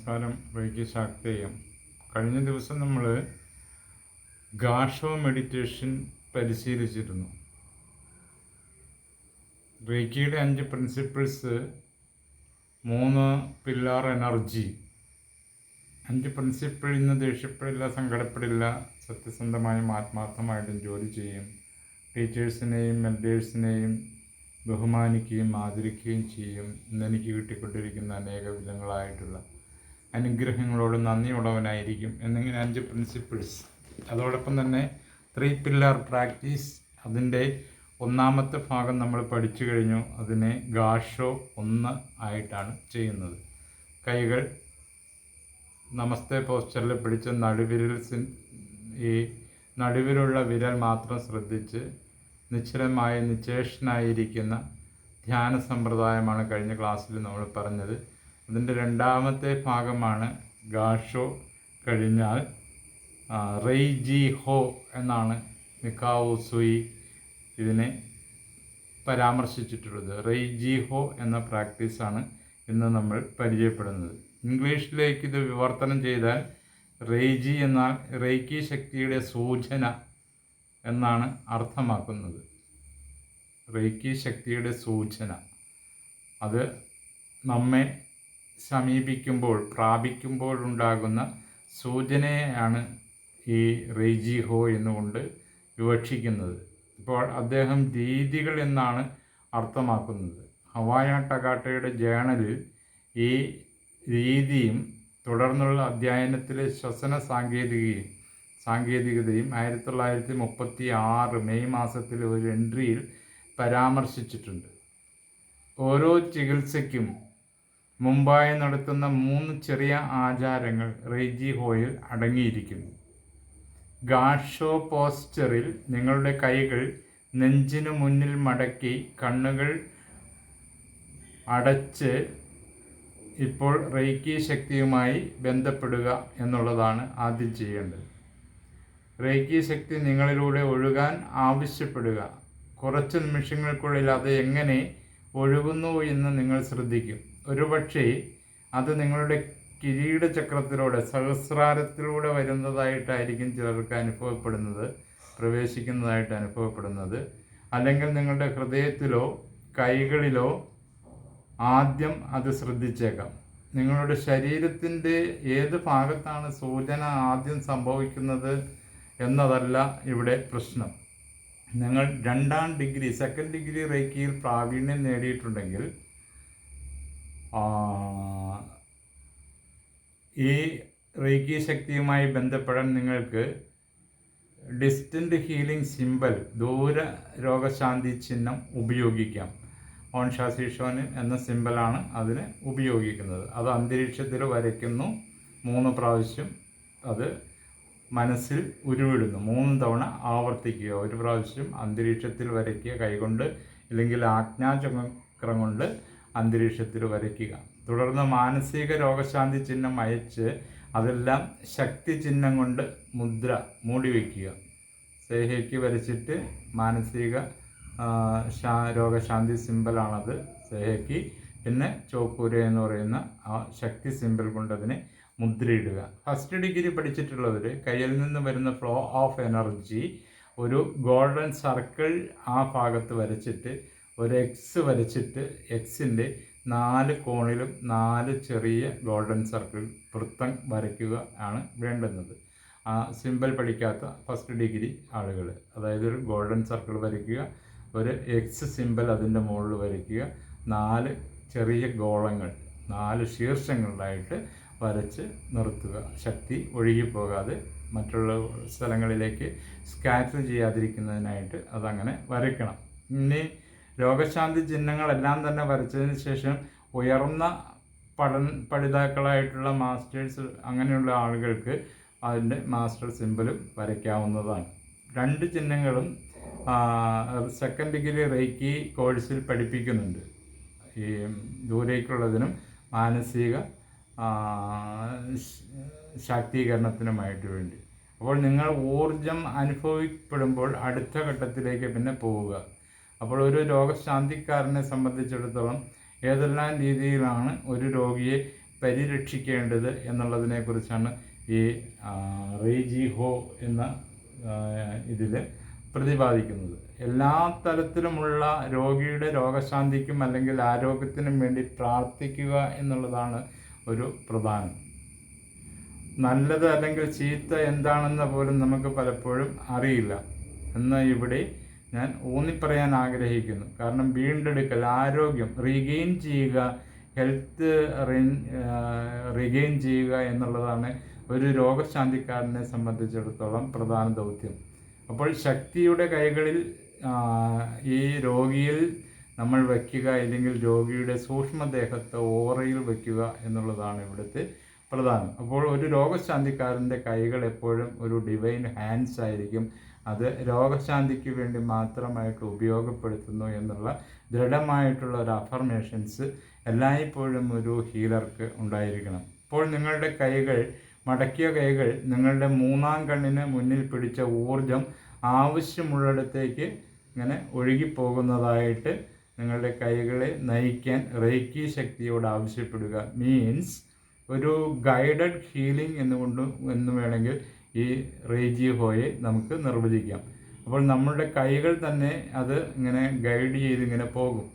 നമസ്കാരം വൈകി ശാക്തേയം കഴിഞ്ഞ ദിവസം നമ്മൾ ഗാഷോ മെഡിറ്റേഷൻ പരിശീലിച്ചിരുന്നു. റേക്കിയുടെ അഞ്ച് പ്രിൻസിപ്പിൾസ് മൂന്ന് പില്ലാർ എനർജി. അഞ്ച് പ്രിൻസിപ്പിൾ ഇന്ന് ദേഷ്യപ്പെടില്ല സങ്കടപ്പെടില്ല സത്യസന്ധമായും ആത്മാർത്ഥമായിട്ടും ജോലി ചെയ്യും. ടീച്ചേഴ്സിനെയും മെന്റേഴ്സിനെയും ബഹുമാനിക്കുകയും ആദരിക്കുകയും ചെയ്യും ഇന്നെനിക്ക് കിട്ടിക്കൊണ്ടിരിക്കുന്ന അനേക വിധങ്ങളായിട്ടുള്ള അനുഗ്രഹങ്ങളോട് നന്ദിയുള്ളവനായിരിക്കും എന്നിങ്ങനെ അഞ്ച് പ്രിൻസിപ്പിൾസ് അതോടൊപ്പം തന്നെ ത്രീ പില്ലർ പ്രാക്ടീസ് അതിന്റെ ഒന്നാമത്തെ ഭാഗം നമ്മൾ പഠിച്ചു കഴിഞ്ഞു. അതിനെ ഗാഷോ ഒന്ന് ആയിട്ടാണ് ചെയ്യുന്നത്. കൈകൾ നമസ്തേ പോസ്റ്ററിൽ പിടിച്ച നടുവിരൽ ഈ നടുവിലുള്ള വിരൽ മാത്രം ശ്രദ്ധിച്ച് നിശ്ചലമായ നിശേഷനായിരിക്കുന്ന ധ്യാന സമ്പ്രദായമാണ് കഴിഞ്ഞ ക്ലാസ്സിൽ നമ്മൾ പറഞ്ഞത്. അതിന്റെ രണ്ടാമത്തെ ഭാഗമാണ് ഗാഷോ കഴിഞ്ഞാൽ റെയ് ജി ഹോ എന്നാണ് മിക്കാവോ സുയി ഇതിനെ പരാമർശിച്ചിട്ടുള്ളത്. റെയ് ജി ഹോ എന്ന പ്രാക്ടീസാണ് ഇന്ന് നമ്മൾ പരിചയപ്പെടുന്നത്. ഇംഗ്ലീഷിലേക്ക് ഇത് വിവർത്തനം ചെയ്താൽ റെയ്ജി എന്നാൽ റെയ്ക്കി ശക്തിയുടെ സൂചന എന്നാണ് അർത്ഥമാക്കുന്നത്. റെയ്ക്കി ശക്തിയുടെ സൂചന. അത് നമ്മെ സമീപിക്കുമ്പോൾ പ്രാപിക്കുമ്പോൾ ഉണ്ടാകുന്ന സൂചനയാണ് ഈ റെയ്ജി ഹോ എന്നുകൊണ്ട് വിവക്ഷിക്കുന്നത്. ഇപ്പോൾ അദ്ദേഹം രീതികൾ എന്നാണ് അർത്ഥമാക്കുന്നത്. ഹവായ ടകാട്ടയുടെ ജേണലിൽ ഈ രീതിയും തുടർന്നുള്ള അധ്യയനത്തിലെ ശ്വസന സാങ്കേതികയും സാങ്കേതികതയും ആയിരത്തി തൊള്ളായിരത്തി മുപ്പത്തി ആറ് മെയ് മാസത്തിലെ ഒരു എൻട്രിയിൽ പരാമർശിച്ചിട്ടുണ്ട്. ഓരോ ചികിത്സയ്ക്കും മുമ്പായി നടത്തുന്ന മൂന്ന് ചെറിയ ആചാരങ്ങൾ റെയ്ജി ഹോയിൽ അടങ്ങിയിരിക്കുന്നു. ഗാഷോ പോസ്റ്ററിൽ നിങ്ങളുടെ കൈകൾ നെഞ്ചിനു മുന്നിൽ മടക്കി കണ്ണുകൾ അടച്ച് ഇപ്പോൾ റെയ്ക്കി ശക്തിയുമായി ബന്ധപ്പെടുക എന്നുള്ളതാണ് ആദ്യം ചെയ്യേണ്ടത്. റേക്കി ശക്തി നിങ്ങളിലൂടെ ഒഴുകാൻ ആവശ്യപ്പെടുക. കുറച്ച് നിമിഷങ്ങൾക്കുള്ളിൽ അത് എങ്ങനെ ഒഴുകുന്നു എന്ന് നിങ്ങൾ ശ്രദ്ധിക്കും. ഒരുപക്ഷെ അത് നിങ്ങളുടെ കിരീട ചക്രത്തിലൂടെ സഹസ്രാരത്തിലൂടെ വരുന്നതായിട്ടായിരിക്കും ചിലർക്ക് അനുഭവപ്പെടുന്നത് പ്രവേശിക്കുന്നതായിട്ട് അനുഭവപ്പെടുന്നത്. അല്ലെങ്കിൽ നിങ്ങളുടെ ഹൃദയത്തിലോ കൈകളിലോ ആദ്യം അത് ശ്രദ്ധിച്ചേക്കാം. നിങ്ങളുടെ ശരീരത്തിന്റെ ഏത് ഭാഗത്താണ് സൂചന ആദ്യം സംഭവിക്കുന്നത് എന്നതല്ല ഇവിടെ പ്രശ്നം. നിങ്ങൾ രണ്ടാം ഡിഗ്രി സെക്കൻഡ് ഡിഗ്രി റേക്കിയിൽ പ്രാവീണ്യം നേടിയിട്ടുണ്ടെങ്കിൽ ഈ റേക്കി ശക്തിയുമായി ബന്ധപ്പെടാൻ നിങ്ങൾക്ക് ഡിസ്റ്റന്റ് ഹീലിംഗ് സിമ്പൽ ദൂര രോഗശാന്തി ചിഹ്നം ഉപയോഗിക്കാം. ഓൺ ഷാസിഷോന് എന്ന സിമ്പലാണ് അതിന് ഉപയോഗിക്കുന്നത്. അത് അന്തരീക്ഷത്തിൽ വരയ്ക്കുന്നു. മൂന്ന് പ്രാവശ്യം അത് മനസ്സിൽ ഉരുവിടുന്നു. മൂന്ന് തവണ ആവർത്തിക്കുക. ഒരു പ്രാവശ്യം അന്തരീക്ഷത്തിൽ വരയ്ക്കുക. കൈകൊണ്ട് ഇല്ലെങ്കിൽ ആജ്ഞാചക്രം കൊണ്ട് അന്തരീക്ഷത്തിൽ വരയ്ക്കുക. തുടർന്ന് മാനസിക രോഗശാന്തി ചിഹ്നം അയച്ച് അതെല്ലാം ശക്തി ചിഹ്നം കൊണ്ട് മുദ്ര മൂടി വയ്ക്കുക. സേഹയ്ക്ക് വരച്ചിട്ട് മാനസിക രോഗശാന്തി സിമ്പലാണത് സേഹയ്ക്ക്. പിന്നെ ചോപ്പൂര എന്ന് പറയുന്ന ആ ശക്തി സിമ്പിൾ കൊണ്ട് അതിനെ മുദ്രയിടുക. ഫസ്റ്റ് ഡിഗ്രി പഠിച്ചിട്ടുള്ളവർ കയ്യിൽ നിന്ന് വരുന്ന ഫ്ലോ ഓഫ് എനർജി ഒരു ഗോൾഡൻ സർക്കിൾ ആ ഭാഗത്ത് വരച്ചിട്ട് ഒരു എക്സ് വരച്ചിട്ട് എക്സിന്റെ നാല് കോണിലും നാല് ചെറിയ ഗോൾഡൻ സർക്കിൾ വൃത്തം വരയ്ക്കുക ആണ് വേണ്ടുന്നത്. ആ സിമ്പിൾ പഠിക്കാത്ത ഫസ്റ്റ് ഡിഗ്രി ആളുകൾ. അതായത് ഒരു ഗോൾഡൻ സർക്കിൾ വരയ്ക്കുക ഒരു എക്സ് സിമ്പിൾ അതിന്റെ മുകളിൽ വരയ്ക്കുക നാല് ചെറിയ ഗോളങ്ങൾ നാല് ശീർഷങ്ങളിലായിട്ട് വരച്ച് നിർത്തുക. ശക്തി ഒഴുകിപ്പോകാതെ മറ്റുള്ള സ്ഥലങ്ങളിലേക്ക് സ്കാറ്റർ ചെയ്യാതിരിക്കുന്നതിനായിട്ട് അതങ്ങനെ വരയ്ക്കണം. ഇനി രോഗശാന്തി ചിഹ്നങ്ങളെല്ലാം തന്നെ വരച്ചതിന് ശേഷം ഉയർന്ന പഠ പഠിതാക്കളായിട്ടുള്ള മാസ്റ്റേഴ്സ് അങ്ങനെയുള്ള ആളുകൾക്ക് അതിന്റെ മാസ്റ്റർ സിമ്പിളും വരയ്ക്കാവുന്നതാണ്. രണ്ട് ചിഹ്നങ്ങളും സെക്കൻഡ് ഡിഗ്രി റേക്കി കോഴ്സിൽ പഠിപ്പിക്കുന്നുണ്ട്. ഈ ദൂരേക്കുള്ളതിനും മാനസിക ശാക്തീകരണത്തിനുമായിട്ട് വേണ്ടി. അപ്പോൾ നിങ്ങൾ ഊർജം അനുഭവപ്പെടുമ്പോൾ അടുത്ത ഘട്ടത്തിലേക്ക് പിന്നെ പോവുക. അപ്പോൾ ഒരു രോഗശാന്തിക്കാരനെ സംബന്ധിച്ചിടത്തോളം ഏതെല്ലാം രീതിയിലാണ് ഒരു രോഗിയെ പരിരക്ഷിക്കേണ്ടത് എന്നുള്ളതിനെക്കുറിച്ചാണ് ഈ റേജി ഹോ എന്ന ഇതിൽ പ്രതിപാദിക്കുന്നത്. എല്ലാ തരത്തിലുമുള്ള രോഗിയുടെ രോഗശാന്തിക്കും അല്ലെങ്കിൽ ആരോഗ്യത്തിനും വേണ്ടി പ്രാർത്ഥിക്കുക എന്നുള്ളതാണ് ഒരു പ്രധാനം. നല്ലത് അല്ലെങ്കിൽ ചീത്ത എന്താണെന്ന് പോലും നമുക്ക് പലപ്പോഴും അറിയില്ല. എന്നാൽ ഇവിടെ ഞാൻ ഊന്നിപ്പറയാൻ ആഗ്രഹിക്കുന്നു. കാരണം വീണ്ടെടുക്കൽ ആരോഗ്യം റീഗെയിൻ ചെയ്യുക ഹെൽത്ത് റീഗെയിൻ ചെയ്യുക എന്നുള്ളതാണ് ഒരു രോഗശാന്തിക്കാരനെ സംബന്ധിച്ചിടത്തോളം പ്രധാന ദൗത്യം. അപ്പോൾ ശക്തിയുടെ കൈകളിൽ ഈ രോഗിയിൽ നമ്മൾ വയ്ക്കുക അല്ലെങ്കിൽ രോഗിയുടെ സൂക്ഷ്മദേഹത്തെ ഓറയിൽ വയ്ക്കുക എന്നുള്ളതാണ് ഇവിടുത്തെ പ്രധാനം. അപ്പോൾ ഒരു രോഗശാന്തിക്കാരന്റെ കൈകൾ എപ്പോഴും ഒരു ഡിവൈൻ ഹാൻഡ്സ് ആയിരിക്കും. അത് രോഗശാന്തിക്ക് വേണ്ടി മാത്രമായിട്ട് ഉപയോഗപ്പെടുത്തുന്നു എന്നുള്ള ദൃഢമായിട്ടുള്ള ഒരു അഫർമേഷൻസ് എല്ലായ്പ്പോഴും ഒരു ഹീലർക്ക് ഉണ്ടായിരിക്കണം. ഇപ്പോൾ നിങ്ങളുടെ കൈകൾ മടക്കിയ കൈകൾ നിങ്ങളുടെ മൂന്നാം കണ്ണിന് മുന്നിൽ പിടിച്ച ഊർജം ആവശ്യമുള്ളിടത്തേക്ക് ഇങ്ങനെ ഒഴുകിപ്പോകുന്നതായിട്ട് നിങ്ങളുടെ കൈകളെ നയിക്കാൻ റേക്കി ശക്തിയോട് ആവശ്യപ്പെടുക. മീൻസ് ഒരു ഗൈഡഡ് ഹീലിംഗ് എന്നുകൊണ്ട് എന്ന് വേണമെങ്കിൽ ഈ റേജി ഹോയെ നമുക്ക് നിർവചിക്കാം. അപ്പോൾ നമ്മളുടെ കൈകൾ തന്നെ അത് ഇങ്ങനെ ഗൈഡ് ചെയ്ത് ഇങ്ങനെ പോകും.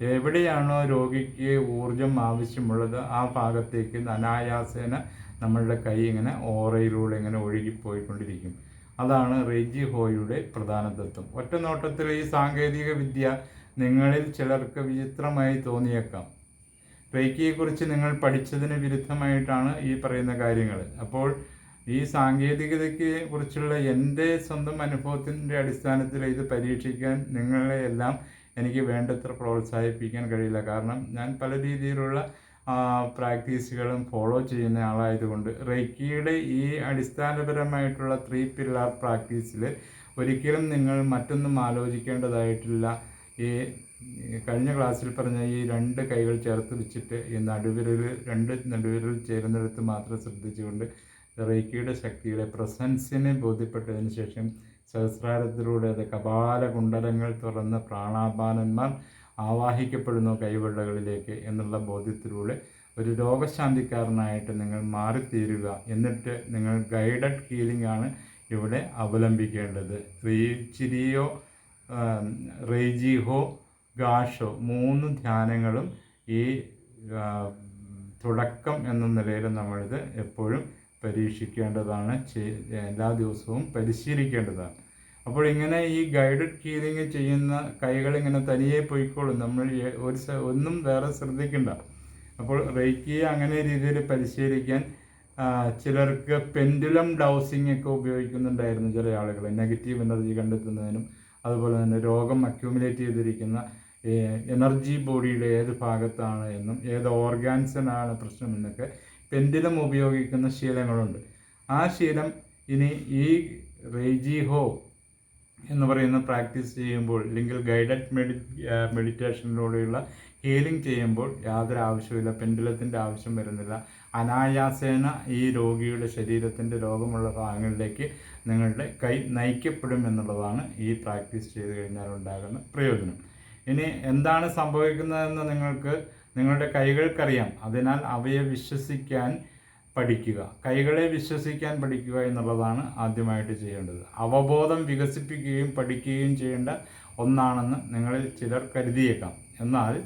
എവിടെയാണോ രോഗിക്ക് ഊർജം ആവശ്യമുള്ളത് ആ ഭാഗത്തേക്ക് അനായാസേന നമ്മളുടെ കൈ ഇങ്ങനെ ഓറയിലൂടെ ഇങ്ങനെ ഒഴുകിപ്പോയിക്കൊണ്ടിരിക്കും. അതാണ് റേജി ഹോയുടെ പ്രധാന തത്വം. ഒറ്റ നോട്ടത്തിൽ ഈ സാങ്കേതിക വിദ്യ നിങ്ങളിൽ ചിലർക്ക് വിചിത്രമായി തോന്നിയേക്കാം. റേക്കിയെക്കുറിച്ച് നിങ്ങൾ പഠിച്ചതിന് വിരുദ്ധമായിട്ടാണ് ഈ പറയുന്ന കാര്യങ്ങൾ. അപ്പോൾ ഈ സാങ്കേതികതയ്ക്ക് കുറിച്ചുള്ള എന്റെ സ്വന്തം അനുഭവത്തിന്റെ അടിസ്ഥാനത്തിൽ ഇത് പരീക്ഷിക്കാൻ നിങ്ങളെ എല്ലാം എനിക്ക് വേണ്ടത്ര പ്രോത്സാഹിപ്പിക്കാൻ കഴിയില്ല. കാരണം ഞാൻ പല രീതിയിലുള്ള പ്രാക്ടീസുകളും ഫോളോ ചെയ്യുന്ന ആളായതുകൊണ്ട് റെക്കിയുടെ ഈ അടിസ്ഥാനപരമായിട്ടുള്ള ത്രീ പില്ലർ പ്രാക്ടീസിൽ ഒരിക്കലും നിങ്ങൾ മറ്റൊന്നും ആലോചിക്കേണ്ടതായിട്ടില്ല. ഈ കഴിഞ്ഞ ക്ലാസ്സിൽ പറഞ്ഞ ഈ രണ്ട് കൈകൾ ചേർത്ത് വെച്ചിട്ട് ഈ നടുവിരൽ രണ്ട് നടുവിരൽ ചേരുന്നിടത്ത് മാത്രം ശ്രദ്ധിച്ചുകൊണ്ട് റേക്കിയുടെ ശക്തിയുടെ പ്രസൻസിനെ ബോധ്യപ്പെട്ടതിന് ശേഷം സഹസ്രാരത്തിലൂടെ അത് കപാല കുണ്ടലങ്ങൾ തുറന്ന് പ്രാണാപാനന്മാർ ആവാഹിക്കപ്പെടുന്നു കൈവെള്ളകളിലേക്ക് എന്നുള്ള ബോധ്യത്തിലൂടെ ഒരു രോഗശാന്തിക്കാരനായിട്ട് നിങ്ങൾ മാറിത്തീരുക. എന്നിട്ട് നിങ്ങൾ ഗൈഡഡ് ഹീലിംഗ് ആണ് ഇവിടെ അവലംബിക്കേണ്ടത്. റീച്ചിരിയോ റേജിഹോ ഗാഷോ മൂന്ന് ധ്യാനങ്ങളും ഈ തുടക്കം എന്ന നിലയിൽ നമ്മളിത് എപ്പോഴും പരീക്ഷിക്കേണ്ടതാണ് എല്ലാ ദിവസവും പരിശീലിക്കേണ്ടതാണ്. അപ്പോൾ ഇങ്ങനെ ഈ ഗൈഡഡ് കീലിങ് ചെയ്യുന്ന കൈകൾ ഇങ്ങനെ തനിയെ പോയിക്കോളും. നമ്മൾ ഒരു ഒന്നും വേറെ ശ്രദ്ധിക്കണ്ട. അപ്പോൾ റേക്കിയെ അങ്ങനെ രീതിയിൽ പരിശീലിക്കാൻ ചിലർക്ക് പെൻഡുലം ഡൗസിങ് ഒക്കെ ഉപയോഗിക്കുന്നുണ്ടായിരുന്നു ചില ആളുകൾ. നെഗറ്റീവ് എനർജി കണ്ടെത്തുന്നതിനും അതുപോലെ തന്നെ രോഗം അക്യൂമുലേറ്റ് ചെയ്തിരിക്കുന്ന എനർജി ബോഡിയുടെ ഏത് ഭാഗത്താണ് എന്നും ഏത് ഓർഗാൻസിനാണ് പ്രശ്നമെന്നൊക്കെ പെൻഡിലം ഉപയോഗിക്കുന്ന ശീലങ്ങളുണ്ട്. ആ ശീലം ഇനി ഈ റേജിഹോ എന്ന് പറയുന്ന പ്രാക്ടീസ് ചെയ്യുമ്പോൾ അല്ലെങ്കിൽ ഗൈഡഡ് മെഡി മെഡിറ്റേഷനിലൂടെയുള്ള ഹീലിംഗ് ചെയ്യുമ്പോൾ യാതൊരു ആവശ്യമില്ല പെൻഡുലത്തിന്റെ ആവശ്യം വരുന്നില്ല. അനായാസേന ഈ രോഗിയുടെ ശരീരത്തിന്റെ രോഗമുള്ള ഭാഗങ്ങളിലേക്ക് നിങ്ങളുടെ കൈ നയിക്കപ്പെടും എന്നുള്ളതാണ് ഈ പ്രാക്ടീസ് ചെയ്ത് കഴിഞ്ഞാൽ ഉണ്ടാകുന്ന പ്രയോജനം. ഇനി എന്താണ് സംഭവിക്കുന്നതെന്ന് നിങ്ങൾക്ക് നിങ്ങളുടെ കൈകൾക്കറിയാം. അതിനാൽ അവയെ വിശ്വസിക്കാൻ പഠിക്കുക. കൈകളെ വിശ്വസിക്കാൻ പഠിക്കുക എന്നുള്ളതാണ് ആദ്യമായിട്ട് ചെയ്യേണ്ടത്. അവബോധം വികസിപ്പിക്കുകയും പഠിക്കുകയും ചെയ്യേണ്ട ഒന്നാണെന്ന് നിങ്ങളിൽ ചിലർ കരുതിയേക്കാം. എന്നാൽ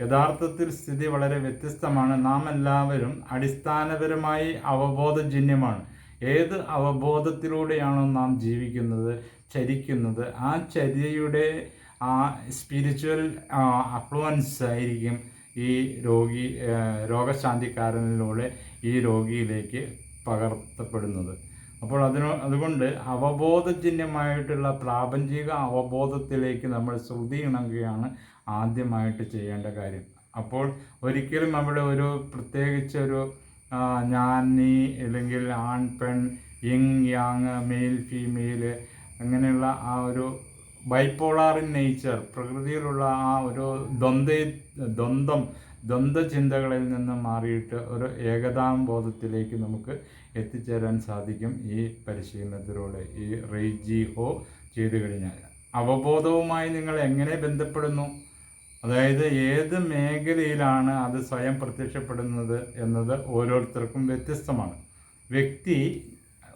യഥാർത്ഥത്തിൽ സ്ഥിതി വളരെ വ്യത്യസ്തമാണ്. നാം എല്ലാവരും അടിസ്ഥാനപരമായി അവബോധജന്യമാണ്. ഏത് അവബോധത്തിലൂടെയാണോ നാം ജീവിക്കുന്നത് ചരിക്കുന്നത് ആ ചര്യയുടെ ആ സ്പിരിച്വൽ അഫ്ലുവൻസ് ആയിരിക്കും. ഈ രോഗി രോഗശാന്തി രോഗശാന്തിക്കാരനിലൂടെ ഈ രോഗിയിലേക്ക് പകർത്തപ്പെടുന്നത്. അപ്പോൾ അതിന് അതുകൊണ്ട് അവബോധജന്യമായിട്ടുള്ള പ്രാപഞ്ചിക അവബോധത്തിലേക്ക് നമ്മൾ ശ്രുതി ഇണങ്ങുകയാണ് ആദ്യമായിട്ട് ചെയ്യേണ്ട കാര്യം. അപ്പോൾ ഒരിക്കലും അവിടെ ഒരു പ്രത്യേകിച്ച് ഒരു ഞാൻ നീ അല്ലെങ്കിൽ ആൺ പെൺ യിങ് യാങ് മെയിൽ ഫീമെയിൽ അങ്ങനെയുള്ള ആ ഒരു ബൈപ്പോളാർ ഇൻ നേച്ചർ പ്രകൃതിയിലുള്ള ആ ഒരു ദ്വന്ദ്വ ദ്വന്ദ്വം ദ്വന്ദ്വ ചിന്തകളിൽ നിന്ന് മാറിയിട്ട് ഒരു ഏകതാം ബോധത്തിലേക്ക് നമുക്ക് എത്തിച്ചേരാൻ സാധിക്കും ഈ പരിശീലനത്തിലൂടെ. ഈ റേജി ഹോ ചെയ്തു കഴിഞ്ഞാൽ. അവബോധവുമായി നിങ്ങൾ എങ്ങനെ ബന്ധപ്പെടുന്നു? അതായത് ഏത് മേഖലയിലാണ് അത് സ്വയം പ്രത്യക്ഷപ്പെടുന്നത് എന്നത് ഓരോരുത്തർക്കും വ്യത്യസ്തമാണ്. വ്യക്തി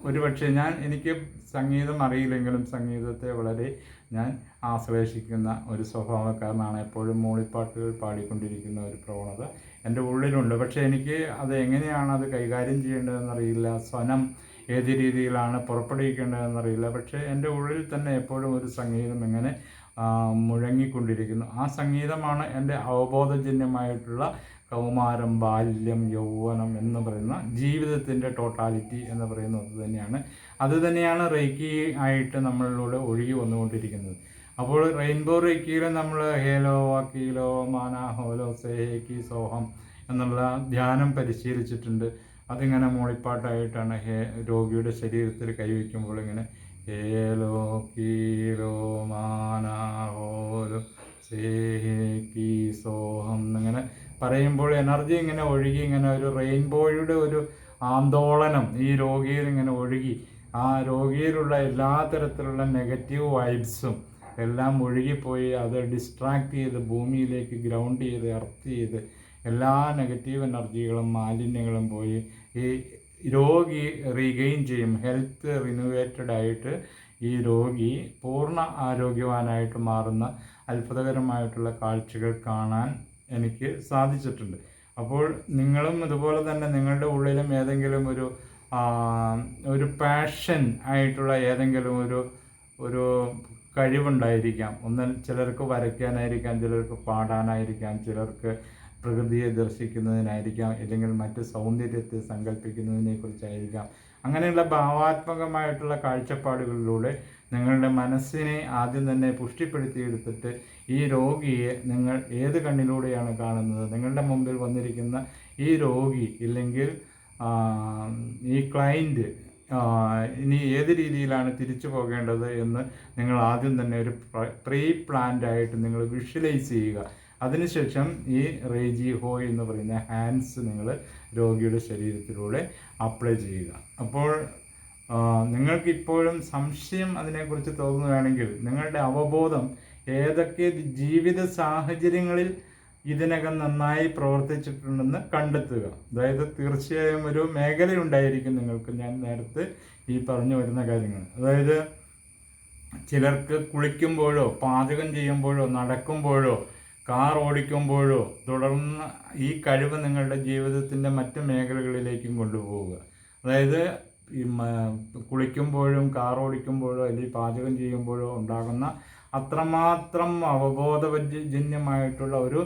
ഒരുപക്ഷെ ഞാൻ എനിക്ക് സംഗീതം അറിയില്ലെങ്കിലും സംഗീതത്തെ വളരെ ഞാൻ ആശ്ലേഷിക്കുന്ന ഒരു സ്വഭാവക്കാരനാണ്. എപ്പോഴും മൂളിപ്പാട്ടുകൾ പാടിക്കൊണ്ടിരിക്കുന്ന ഒരു പ്രവണത എന്റെ ഉള്ളിലുണ്ട്. പക്ഷേ എനിക്ക് അത് എങ്ങനെയാണ് അത് കൈകാര്യം ചെയ്യേണ്ടതെന്നറിയില്ല. സ്വനം ഏത് രീതിയിലാണ് പുറപ്പെടുവിക്കേണ്ടതെന്നറിയില്ല. പക്ഷേ എന്റെ ഉള്ളിൽ തന്നെ എപ്പോഴും ഒരു സംഗീതം എങ്ങനെ മുഴങ്ങിക്കൊണ്ടിരിക്കുന്നു. ആ സംഗീതമാണ് എന്റെ അവബോധജന്യമായിട്ടുള്ള കൗമാരം ബാല്യം യൗവനം എന്ന് പറയുന്ന ജീവിതത്തിന്റെ ടോട്ടാലിറ്റി എന്ന് പറയുന്നത് തന്നെയാണ്. അത് തന്നെയാണ് റേക്കി ആയിട്ട് നമ്മളിലൂടെ ഒഴുകി വന്നുകൊണ്ടിരിക്കുന്നത്. അപ്പോൾ റെയിൻബോ റേക്കിയിൽ നമ്മൾ ഹേലോ വാക്കീലോ മാന ഹോലോ സേഹേക്കി സോഹം എന്നുള്ള ധ്യാനം പരിശീലിച്ചിട്ടുണ്ട്. അതിങ്ങനെ മൂളിപ്പാട്ടായിട്ടാണ് ഹേ രോഗിയുടെ ശരീരത്തിൽ കൈവയ്ക്കുമ്പോൾ ഇങ്ങനെ ഹേലോ കീലോ മാന ഹോലോ സേഹേക്കി സോഹം എന്നിങ്ങനെ പറയുമ്പോൾ എനർജി ഇങ്ങനെ ഒഴുകി ഇങ്ങനെ ഒരു റെയിൻബോയുടെ ഒരു ആന്തോളനം ഈ രോഗിയിൽ ഇങ്ങനെ ഒഴുകി. ആ രോഗിയിലുള്ള എല്ലാ തരത്തിലുള്ള നെഗറ്റീവ് വൈബ്സും എല്ലാം ഒഴുകിപ്പോയി അത് ഡിസ്ട്രാക്ട് ചെയ്ത് ഭൂമിയിലേക്ക് ഗ്രൗണ്ട് ചെയ്ത് എർത്ത് ചെയ്ത് എല്ലാ നെഗറ്റീവ് എനർജികളും മാലിന്യങ്ങളും പോയി ഈ രോഗി റീഗെയിൻ ചെയ്യും. ഹെൽത്ത് റിനുവേറ്റഡ് ആയിട്ട് ഈ രോഗി പൂർണ ആരോഗ്യവാനായിട്ട് മാറുന്ന അത്ഭുതകരമായിട്ടുള്ള കാഴ്ചകൾ കാണാൻ എനിക്ക് സാധിച്ചിട്ടുണ്ട്. അപ്പോൾ നിങ്ങളും ഇതുപോലെ തന്നെ നിങ്ങളുടെ ഉള്ളിലും ഏതെങ്കിലും ഒരു ഒരു പാഷൻ ആയിട്ടുള്ള ഏതെങ്കിലും ഒരു ഒരു കഴിവുണ്ടായിരിക്കാം. ഒന്ന് ചിലർക്ക് വരയ്ക്കാനായിരിക്കാം ചിലർക്ക് പാടാനായിരിക്കാം ചിലർക്ക് പ്രകൃതിയെ ദർശിക്കുന്നതിനായിരിക്കാം അല്ലെങ്കിൽ മറ്റ് സൗന്ദര്യത്തെ സങ്കല്പിക്കുന്നതിനെ കുറിച്ചായിരിക്കാം അങ്ങനെയുള്ള ഭാവാത്മകമായിട്ടുള്ള കാഴ്ചപ്പാടുകളിലൂടെ നിങ്ങളുടെ മനസ്സിനെ ആദ്യം തന്നെ പുഷ്ടിപ്പെടുത്തിയെടുത്തിട്ട് ഈ രോഗിയെ നിങ്ങൾ ഏത് കണ്ണിലൂടെയാണ് കാണുന്നത്? നിങ്ങളുടെ മുമ്പിൽ വന്നിരിക്കുന്ന ഈ രോഗി ഇല്ലെങ്കിൽ ഈ ക്ലൈന്റ് ഇനി ഏത് രീതിയിലാണ് തിരിച്ചു പോകേണ്ടത് എന്ന് നിങ്ങൾ ആദ്യം തന്നെ ഒരു പ്രീ പ്ലാൻഡ് ആയിട്ട് നിങ്ങൾ വിഷ്വലൈസ് ചെയ്യുക. അതിനുശേഷം ഈ റേജി ഹോ എന്ന് പറയുന്ന ഹാൻഡ്സ് നിങ്ങൾ രോഗിയുടെ ശരീരത്തിലൂടെ അപ്ലൈ ചെയ്യുക. അപ്പോൾ നിങ്ങൾക്കിപ്പോഴും സംശയം അതിനെക്കുറിച്ച് തോന്നുകയാണെങ്കിൽ നിങ്ങളുടെ അവബോധം ഏതൊക്കെ ജീവിത സാഹചര്യങ്ങളിൽ ഇതിനകം നന്നായി പ്രവർത്തിച്ചിട്ടുണ്ടെന്ന് കണ്ടെത്തുക. അതായത് തീർച്ചയായും ഒരു മേഖലയുണ്ടായിരിക്കും നിങ്ങൾക്ക് ഞാൻ നേരത്തെ ഈ പറഞ്ഞു വരുന്ന കാര്യങ്ങൾ. അതായത് ചിലർക്ക് കുളിക്കുമ്പോഴോ പാചകം ചെയ്യുമ്പോഴോ നടക്കുമ്പോഴോ കാർ ഓടിക്കുമ്പോഴോ തുടർന്ന് ഈ കഴിവ് നിങ്ങളുടെ ജീവിതത്തിന്റെ മറ്റ് മേഖലകളിലേക്കും കൊണ്ടുപോവുക. അതായത് ഈ കുളിക്കുമ്പോഴും കാർ ഓടിക്കുമ്പോഴോ അല്ലെങ്കിൽ പാചകം ചെയ്യുമ്പോഴോ ഉണ്ടാകുന്ന അത്രമാത്രം അവബോധജന്യമായിട്ടുള്ള ഒരു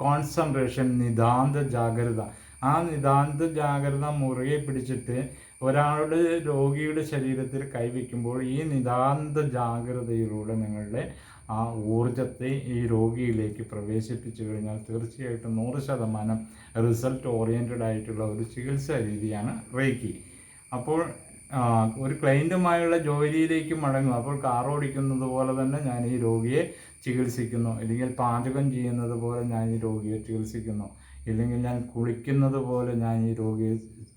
കോൺസെൻട്രേഷൻ നിതാന്ത ജാഗ്രത. ആ നിതാന്ത ജാഗ്രത മുറുകെ പിടിച്ചിട്ട് ഒരാളുടെ രോഗിയുടെ ശരീരത്തിൽ കൈവയ്ക്കുമ്പോൾ ഈ നിതാന്ത ജാഗ്രതയിലൂടെ നിങ്ങളുടെ ആ ഊർജത്തെ ഈ രോഗിയിലേക്ക് പ്രവേശിപ്പിച്ചു കഴിഞ്ഞാൽ തീർച്ചയായിട്ടും നൂറ് ശതമാനം റിസൾട്ട് ഓറിയന്റഡ് ആയിട്ടുള്ള ഒരു ചികിത്സാ രീതിയാണ് റേക്കി അപ്പോൾ ഒരു ക്ലയന്റുമായുള്ള ജോലിയിലേക്ക് മടങ്ങും. അപ്പോൾ കാർ ഓടിക്കുന്നത് പോലെ തന്നെ ഞാൻ ഈ രോഗിയെ ചികിത്സിക്കുന്നു. ഇല്ലെങ്കിൽ പാചകം ചെയ്യുന്നത് പോലെ ഞാൻ ഈ രോഗിയെ ചികിത്സിക്കുന്നു. ഇല്ലെങ്കിൽ ഞാൻ കുളിക്കുന്നത് പോലെ ഞാൻ ഈ രോഗിയെ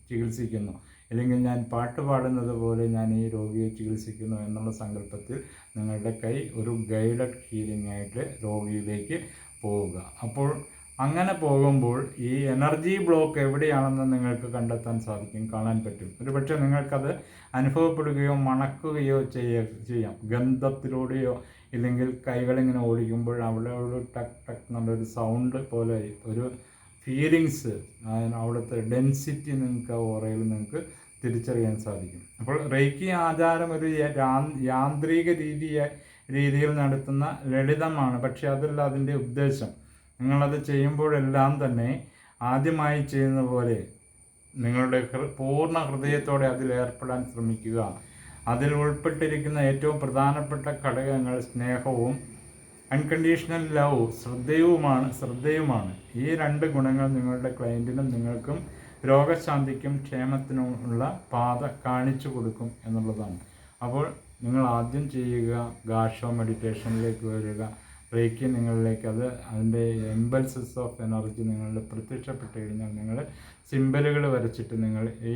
ചികിത്സിക്കുന്നു. അല്ലെങ്കിൽ ഞാൻ പാട്ട് പാടുന്നത് പോലെ ഞാൻ ഈ രോഗിയെ ചികിത്സിക്കുന്നു എന്നുള്ള സങ്കല്പത്തിൽ നിങ്ങളുടെ കൈ ഒരു ഗൈഡഡ് ഹീലിംഗ് ആയിട്ട് രോഗിയിലേക്ക് പോവുക. അപ്പോൾ അങ്ങനെ പോകുമ്പോൾ ഈ എനർജി ബ്ലോക്ക് എവിടെയാണെന്ന് നിങ്ങൾക്ക് കണ്ടെത്താൻ സാധിക്കും കാണാൻ പറ്റും. ഒരുപക്ഷെ നിങ്ങൾക്കത് അനുഭവപ്പെടുകയോ മണക്കുകയോ ചെയ്യ ചെയ്യാം. ഗന്ധത്തിലൂടെയോ ഇല്ലെങ്കിൽ കൈകളിങ്ങനെ ഓടിക്കുമ്പോൾ അവിടെ ഒരു ടക്ക് ടക്ക് എന്നുള്ളൊരു സൗണ്ട് പോലെ ഒരു ഫീലിങ്സ് അവിടുത്തെ ഡെൻസിറ്റി നിങ്ങൾക്ക് ഓറയിൽ നിങ്ങൾക്ക് തിരിച്ചറിയാൻ സാധിക്കും. അപ്പോൾ റേക്കി ആചാരം ഒരു യാന്ത്രിക രീതിയെ രീതിയിൽ നടത്തുന്ന ലളിതമാണ്. പക്ഷേ അതല്ല അതിന്റെ ഉദ്ദേശം. നിങ്ങളത് ചെയ്യുമ്പോഴെല്ലാം തന്നെ ആദ്യമായി ചെയ്യുന്ന പോലെ നിങ്ങളുടെ പൂർണ ഹൃദയത്തോടെ അതിൽ ഏർപ്പെടാൻ ശ്രമിക്കുക. അതിൽ ഉൾപ്പെട്ടിരിക്കുന്ന ഏറ്റവും പ്രധാനപ്പെട്ട ഘടകങ്ങൾ സ്നേഹവും അൺകണ്ടീഷണൽ ലവ് ശ്രദ്ധയുമാണ് ശ്രദ്ധയുമാണ്. ഈ രണ്ട് ഗുണങ്ങൾ നിങ്ങളുടെ ക്ലയന്റിനും നിങ്ങൾക്കും രോഗശാന്തിക്കും ക്ഷേമത്തിനുമുള്ള പാത കാണിച്ചു കൊടുക്കും എന്നുള്ളതാണ്. അപ്പോൾ നിങ്ങൾ ആദ്യം ചെയ്യുക ഗാഷോ മെഡിറ്റേഷനിലേക്ക് വരിക റേക്കി നിങ്ങളിലേക്ക് അത് അതിന്റെ എംബൽസസ് ഓഫ് എനർജി നിങ്ങളിൽ പ്രത്യക്ഷപ്പെട്ട് കഴിഞ്ഞാൽ നിങ്ങൾ സിമ്പലുകൾ വരച്ചിട്ട് നിങ്ങൾ ഈ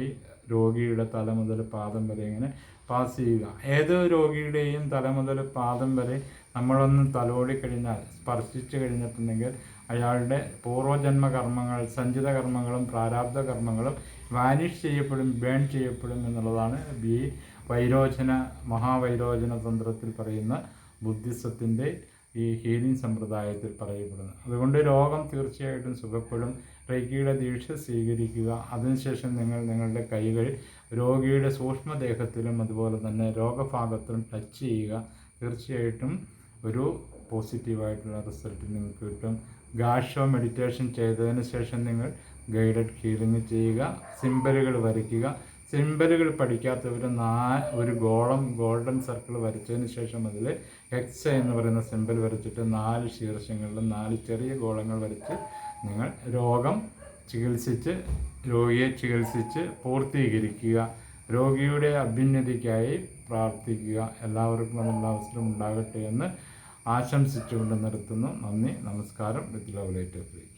രോഗിയുടെ തല മുതൽ പാദം വരെ ഇങ്ങനെ പാസ് ചെയ്യുക. ഏത് രോഗിയുടെയും തല മുതൽ പാദം വരെ നമ്മളൊന്ന് തലോടി കഴിഞ്ഞാൽ സ്പർശിച്ചു കഴിഞ്ഞിട്ടുണ്ടെങ്കിൽ അയാളുടെ പൂർവജന്മ കർമ്മങ്ങൾ സഞ്ചിത കർമ്മങ്ങളും പ്രാരാബ്ധ കർമ്മങ്ങളും വാനിഷ് ചെയ്യപ്പെടും ബേൺ ചെയ്യപ്പെടും എന്നുള്ളതാണ് ഈ വൈരോചന മഹാവൈരോചന തന്ത്രത്തിൽ പറയുന്ന ബുദ്ധിസത്തിന്റെ ഈ ഹീലിംഗ് സമ്പ്രദായത്തിൽ പറയപ്പെടുന്നത്. അതുകൊണ്ട് രോഗം തീർച്ചയായിട്ടും സുഖപ്പെടും. റൈക്കിയുടെ ദീക്ഷ സ്വീകരിക്കുക. അതിനുശേഷം നിങ്ങൾ നിങ്ങളുടെ കൈകൾ രോഗിയുടെ സൂക്ഷ്മദേഹത്തിലും അതുപോലെ തന്നെ രോഗഭാഗത്തിലും ടച്ച് ചെയ്യുക. തീർച്ചയായിട്ടും ഒരു പോസിറ്റീവായിട്ടുള്ള റിസൾട്ട് നിങ്ങൾക്ക് കിട്ടും. ഗാഷോ മെഡിറ്റേഷൻ ചെയ്തതിന് ശേഷം നിങ്ങൾ ഗൈഡഡ് ഹീലിംഗ് ചെയ്യുക. സിമ്പലുകൾ വരയ്ക്കുക. സിമ്പലുകൾ പഠിക്കാത്തവർ നാ ഒരു ഗോളം ഗോൾഡൻ സർക്കിൾ വരച്ചതിന് ശേഷം അതിൽ എക്സ് എന്ന് പറയുന്ന സിമ്പൽ വരച്ചിട്ട് നാല് ശീർഷങ്ങളിലും നാല് ചെറിയ ഗോളങ്ങൾ വരച്ച് നിങ്ങൾ രോഗം ചികിത്സിച്ച് രോഗിയെ ചികിത്സിച്ച് പൂർത്തീകരിക്കുക. രോഗിയുടെ അഭ്യുന്നതിക്കായി പ്രാർത്ഥിക്കുക. എല്ലാവർക്കും അതിനുള്ള അവസരം ഉണ്ടാകട്ടെ എന്ന് ആശംസിച്ചുകൊണ്ട് നിർത്തുന്നു. നന്ദി നമസ്കാരം. With love